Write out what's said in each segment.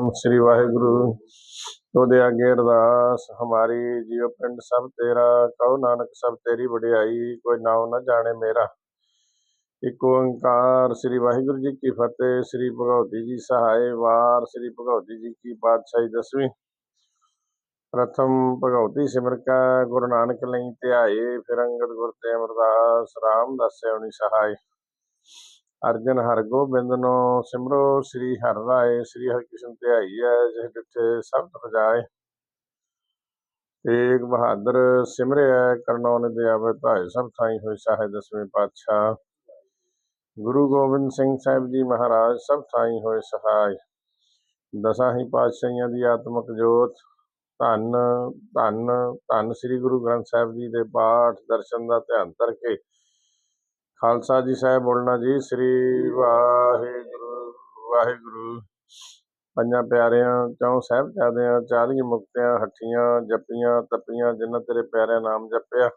ਨਾਮ ਸ੍ਰੀ ਵਾਹਿਗੁਰੂ। ਉਹਦੇ ਅੱਗੇ ਅਰਦਾਸ, ਹਮਾਰੀ ਜੀਵ ਪਿੰਡ ਸਭ ਤੇਰਾ, ਕਹੋ ਨਾਨਕ ਸਭ ਤੇਰੀ ਵਡਿਆਈ, ਕੋਈ ਨਾਮ ਨਾ ਜਾਣੇ ਮੇਰਾ। ਇੱਕ ਓੰਕਾਰ, ਸ੍ਰੀ ਵਾਹਿਗੁਰੂ ਜੀ ਕੀ ਫਤਿਹ, ਸ੍ਰੀ ਭਗਵਤੀ ਜੀ ਸਹਾਇ ਵਾਰ ਸ੍ਰੀ ਭਗਵਤੀ ਜੀ ਕੀ ਪਾਤਸ਼ਾਹੀ ਦਸਵੀਂ। ਪ੍ਰਥਮ ਭਗਵਤੀ ਸਿਮਰ ਕਾ, ਗੁਰੂ ਨਾਨਕ ਲਈ ਧਿਆਏ, ਫਿਰ ਅੰਗਦ ਗੁਰ ਤੇ ਅਮਰਦਾਸ ਰਾਮਦਾਸ ਸੈਵਣੀ ਸਹਾਇ ਅਰਜਨ ਹਰਗੋਬਿੰਦ ਨੂੰ ਸਿਮਰੋ, ਸ੍ਰੀ ਹਰਿ ਰਾਏ ਸ੍ਰੀ ਹਰਿਕ੍ਰਿਸ਼ਨ ਧਿਆਈਐ ਜਿਹ ਡਿਠੇ ਸਭ ਰਜਾਏ ਤੇਗ ਬਹਾਦਰ ਸਿਮਰਿਆ ਕਰਨੋ ਨਿ ਆਵੇ ਭਾਇ ਸਭ ਥਾਈ ਹੋਈ ਸਹਾਇ ਦਸਵੇਂ ਪਾਤਸ਼ਾਹ। ਗੁਰੂ ਗੋਬਿੰਦ ਸਿੰਘ ਸਾਹਿਬ ਜੀ ਮਹਾਰਾਜ, ਸਭ ਥਾਈ ਹੋਏ ਸਹਾਇ ਦਸਾਂ ਹੀ ਪਾਤਸ਼ਾਹੀਆਂ ਦੀ ਆਤਮਿਕ ਜੋਤ, ਧੰਨ ਧੰਨ ਧੰਨ ਸ੍ਰੀ ਗੁਰੂ ਗ੍ਰੰਥ ਸਾਹਿਬ ਜੀ ਦੇ ਪਾਠ, ਦਰਸ਼ਨ ਦਾ ਧਿਆਨ ਕਰਕੇ ਖਾਲਸਾ ਜੀ ਸਾਹਿਬ ਬੋਲਣਾ ਜੀ, ਸ੍ਰੀ ਵਾਹਿਗੁਰੂ ਵਾਹਿਗੁਰੂ। ਪੰਜਾਂ ਪਿਆਰਿਆਂ ਚੌਂ ਸਾਹਿਬਜ਼ਾਦਿਆਂ ਚਾਲੀਆਂ ਮੁਕਤਿਆਂ, ਹੱਠੀਆਂ ਜੱਪੀਆਂ, ਤਪੀਆਂ, ਜਿਨ੍ਹਾਂ ਤੇਰੇ ਪਿਆਰਿਆਂ ਨਾਮ ਜਪਿਆ।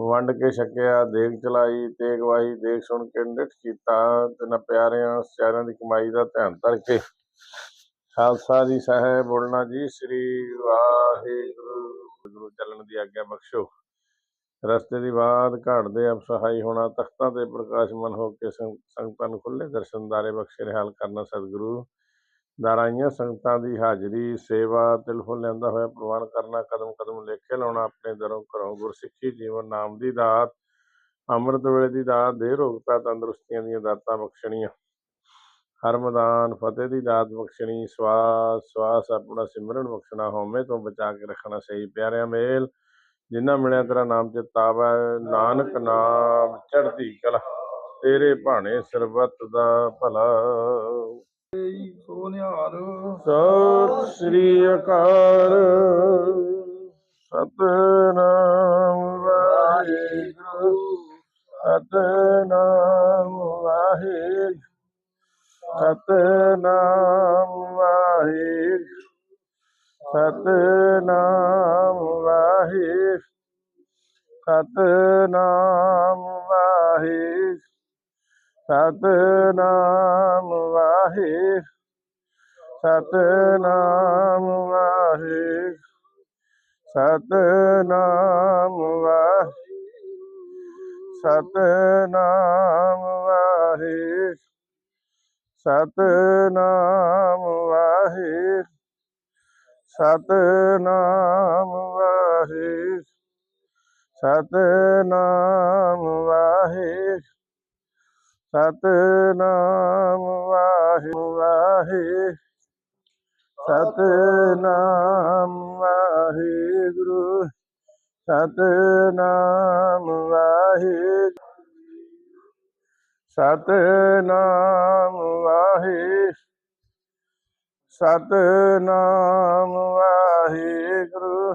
ਵੰਡ ਕੇ ਛਕਿਆ, ਦੇਗ ਚਲਾਈ, ਤੇਗ ਵਾਹੀ ਦੇਖ ਸੁਣ ਕੇ ਨਿਠ ਕੀਤਾ, ਤਿੰਨਾਂ ਪਿਆਰਿਆਂ ਸਿਆਰਿਆਂ ਦੀ ਕਮਾਈ ਦਾ ਧਿਆਨ ਧਰ ਕੇ ਖਾਲਸਾ ਜੀ ਸਾਹਿਬ ਬੋਲਣਾ ਜੀ, ਸ੍ਰੀ ਵਾਹਿਗੁਰੂ। ਗੁਰੂ ਚੱਲਣ ਦੀ ਆਗਿਆ ਬਖਸ਼ੋ। ਰਸਤੇ ਦੀ ਬਾਤ ਘਾਟ ਦੇ ਅਪਸਹਾਈ ਹੋਣਾ, ਤਖਤਾਂ ਤੇ ਪ੍ਰਕਾਸ਼ਮਨ ਹੋ ਕੇ ਸੰਗ- ਸੰਗਤਾਂ ਨੂੰ ਖੁੱਲੇ ਦਰਸ਼ਨਦਾਰੇ ਬਖਸ਼ੇ ਨਿਹਾਲ ਕਰਨਾ ਸਤਿਗੁਰੂ। ਦਾਰਾਈਆਂ ਸੰਗਤਾਂ ਦੀ ਹਾਜ਼ਰੀ, ਸੇਵਾ, ਤਿਲ ਫੁੱਲ ਲੈਂਦਾ ਹੋਇਆ ਪ੍ਰਵਾਨ ਕਰਨਾ ਕਦਮ ਕਦਮ ਲੇਖੇ ਲਾਉਣਾ, ਆਪਣੇ ਦਰੋਂ ਘਰੋਂ ਗੁਰਸਿੱਖੀ ਜੀਵਨ, ਨਾਮ ਦੀ ਦਾਤ, ਅੰਮ੍ਰਿਤ ਵੇਲੇ ਦੀ ਦਾਤ ਦੇ ਰੋਗਤਾ, ਤੰਦਰੁਸਤੀਆਂ ਦੀਆਂ ਦਾਤਾਂ ਬਖਸ਼ਣੀਆਂ। ਹਰ ਮੈਦਾਨ ਫਤਿਹ ਦੀ ਦਾਤ ਬਖਸ਼ਣੀ ਸਵਾਸ ਸਵਾਸ ਆਪਣਾ ਸਿਮਰਨ ਬਖਸ਼ਣਾ ਹੋਮੇ ਤੋਂ ਬਚਾ ਕੇ ਰੱਖਣਾ ਸਹੀ, ਪਿਆਰਿਆਂ ਮੇਲ। ਜਿੰਨਾ ਮਿਲਿਆ ਤੇਰਾ ਨਾਮ ਚਿਤਾਵਾ ਨਾਨਕ ਨਾਮ ਚੜ੍ਹਦੀ ਕਲਾ, ਤੇਰੇ ਭਾਣੇ ਸਰਬਤ ਦਾ ਭਲਾ। ਸੋ ਨਿਹਾਲ ਸਤਿ ਸ੍ਰੀ ਅਕਾਲ, ਸਤਨਾਮ ਵਾਹਿਗੁਰੂ ਸਤਨਾਮ ਵਾਹਿਗੁਰੂ ਸਤਨਾਮ ਵਾਹਿਗੁਰੂ ਸਤਨਾਮ ਵਾਹਿਗੁਰੂ। ਸਤਨਾਮ ਵਾਹਿ ਸਤਨਾਮ ਵਾਹਿ ਸਤਨਾਮ ਵਾਹਿ ਸਤਨਾਮ ਵਾਹਿ ਸਤਨਾਮ ਵਾਹਿ ਸਤਨਾਮ ਵਾਹਿ ਸਤਨਾਮ ਵਾਹਿ। ਸਤਨਾਮ ਵਾਹਿਗੁਰੂ ਸਤਨਾਮ ਵਾਹਿਗੁਰੂ ਵਾਹਿਗੁਰੂ ਸਤਨਾਮ ਵਾਹਿਗੁਰੂ ਸਤਨਾਮ ਵਾਹਿਗੁਰੂ ਸਤਨਾਮ ਵਾਹਿਗੁਰੂ ਸਤਨਾਮ ਵਾਹਿਗੁਰੂ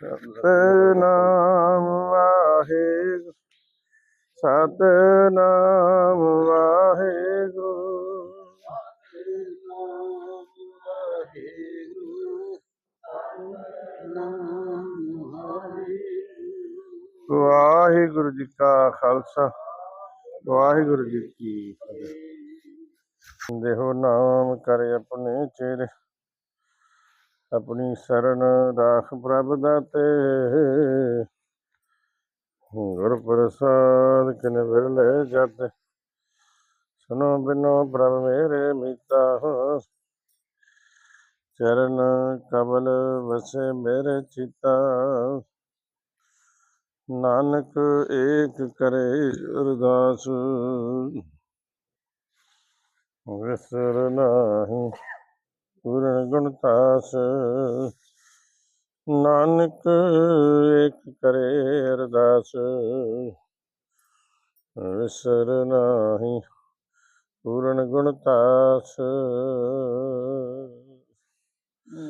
ਸਤਨਾਮ ਵਾਹਿਗੁਰੂ ਸਤਨਾਮ ਵਾਹਿਗੁਰੂ। ਵਾਹਿਗੁਰੂ ਜੀ ਕਾ ਖਾਲਸਾ, ਵਾਹਿਗੁਰੂ ਜੀ ਕੀ ਫਤਿਹ। ਦੇਹੋ ਨਾਮ ਕਰੇ ਆਪਣੇ ਚਿਹਰੇ। ਆਪਣੀ ਸ਼ਰਨ ਰਾਖ ਪ੍ਰਭ ਦਾਤੇ। ਗੁਰ ਪ੍ਰਸਾਦ ਕਿਨ ਵਿਰਲੇ ਜਾਤੇ। ਸੁਨੋ ਬਿਨੋ ਪ੍ਰਭ ਮੇਰੇ ਮੀਤਾ। ਚਰਨ ਕਬਲ ਵਸੇ ਮੇਰੇ ਚਿਤਾ। ਨਾਨਕ ਏਕ ਕਰੇ ਅਰਦਾਸ। ਵਿਸਰ ਨਾਹੀ। ਪੂਰਨ ਗੁਣਤਾਸ ਨਾਨਕ ਏਕ ਕਰੇ ਅਰਦਾਸ। ਵਿਸਰ ਨਾਹੀ ਪੂਰਨ ਗੁਣਤਾਸ।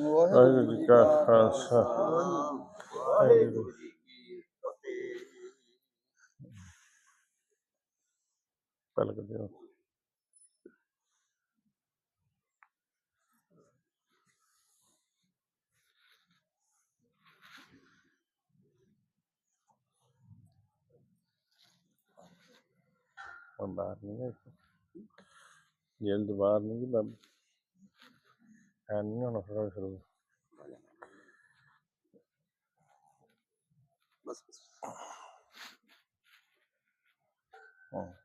ਵਾਹਿਗੁਰੂ ਜੀ ਕਾ ਖਾਲਸਾ। ਵਾਹਿਗੁਰੂ ਜੀ ਕੀ ਫਤਿਹ। ਪਲਕ ਦਿਓ हम बाहर नहीं गए जेल तो बाहर नहीं गई बाब है नहीं होना थोड़ा शुरू ਬਸ हाँ।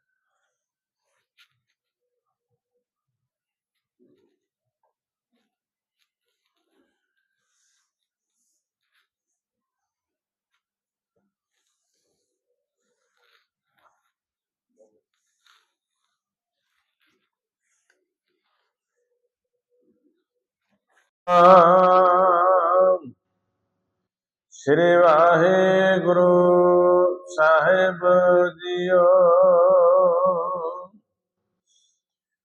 ਸ੍ਰੀ ਵਾਹਿਗੁਰੂ ਸਾਹਿਬ ਜੀਓ।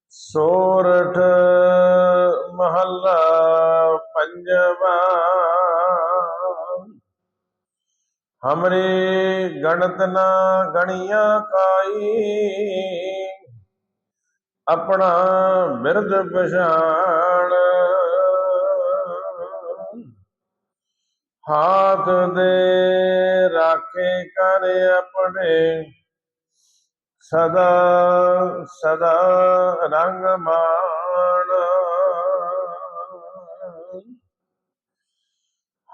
ਸੋਰਠ ਮਹੱਲਾ ਪੰਜਵਾ। ਹਮਰੀ ਗਣਤ ਨਾ ਗਣੀਆਂ ਕਾਈ। ਆਪਣਾ ਬਿਰਦ ਪਛਾਣ। ਹਾਥ ਦੇ ਰਾਖੇ ਕਰ ਆਪਣੇ। ਸਦਾ ਸਦਾ ਰੰਗ ਮਾਣ।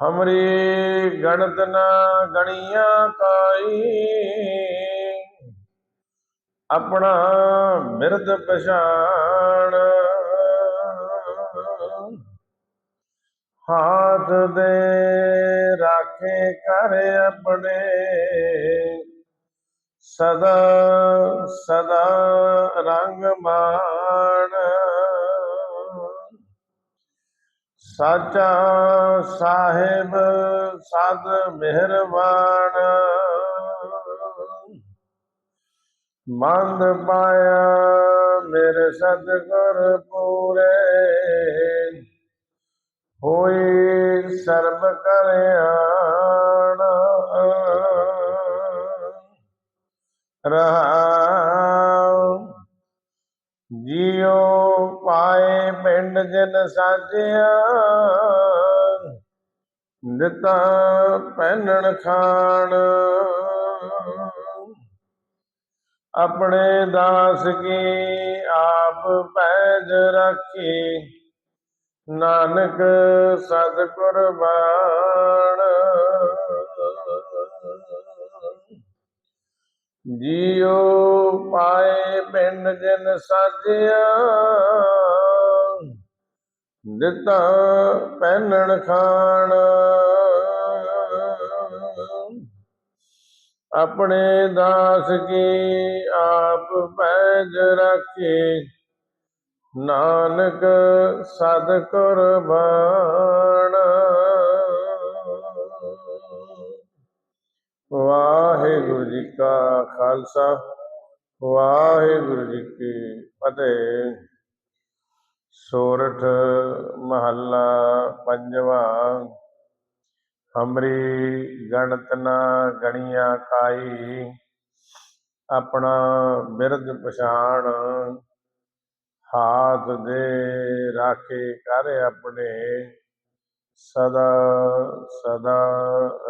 ਹਮਰੀ ਗਣਤ ਨਾ ਗਣੀਆਂ ਕਾਈ। ਆਪਣਾ ਮਿਰਦ ਪਛਾਣ। ਹਾਥ ਦੇ ਰਾਖੇ ਕਰ ਆਪਣੇ। ਸਦਾ ਸਦਾ ਰੰਗ ਮਾਣ। ਸਾਚਾ ਸਾਹਿਬ, ਸਦ ਮਿਹਰਬਾਨ। ਮੰਦ ਪਾਇਆ ਮੇਰੇ ਸਤਿਗੁਰ ਪੂਰੇ। ਹੋਈ ਸਰਬ ਕਰਿਆਣ ਰਹਾਉ ਜਿਉ ਪਾਏ ਪਿੰਡ ਜਨ ਸਾਜਿਆ। ਦਿੱਤਾ ਪਹਿਨਣ ਖਾਣ। ਆਪਣੇ ਦਾਸ ਕੀ ਆਪ ਪੈਜ ਰੱਖੀ। ਨਾਨਕ ਸਤ ਕੁਰਬਾਨ ਜੀਉ ਪਾਏ ਪਿੰਡ ਜਨ ਸਾਜਿਆ, ਦਿੱਤਾ ਪਹਿਨਣ ਖਾਣ। ਆਪਣੇ ਦਾਸ ਕੀ ਆਪ ਪੈਜ ਰੱਖੇ ਨਾਨਕ ਸਦ ਕੁਰਬਾਨ ਵਾਹਿਗੁਰੂ ਜੀ ਕਾ ਖਾਲਸਾ, ਵਾਹਿਗੁਰੂ ਜੀ ਕੀ ਫਤਿਹ। ਸੋਰਠ ਮਹੱਲਾ ਪੰਜਵਾ, ਹਮਰੀ ਗਣਤ ਨਾ ਗਣੀਆਂ ਕਾਈ, ਆਪਣਾ ਬਿਰਦ ਪਛਾਣ। ਹਾਥ ਦੇ ਰਾਖੇ ਕਰ ਆਪਣੇ। ਸਦਾ ਸਦਾ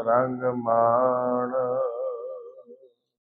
ਰੰਗ ਮਾਣ।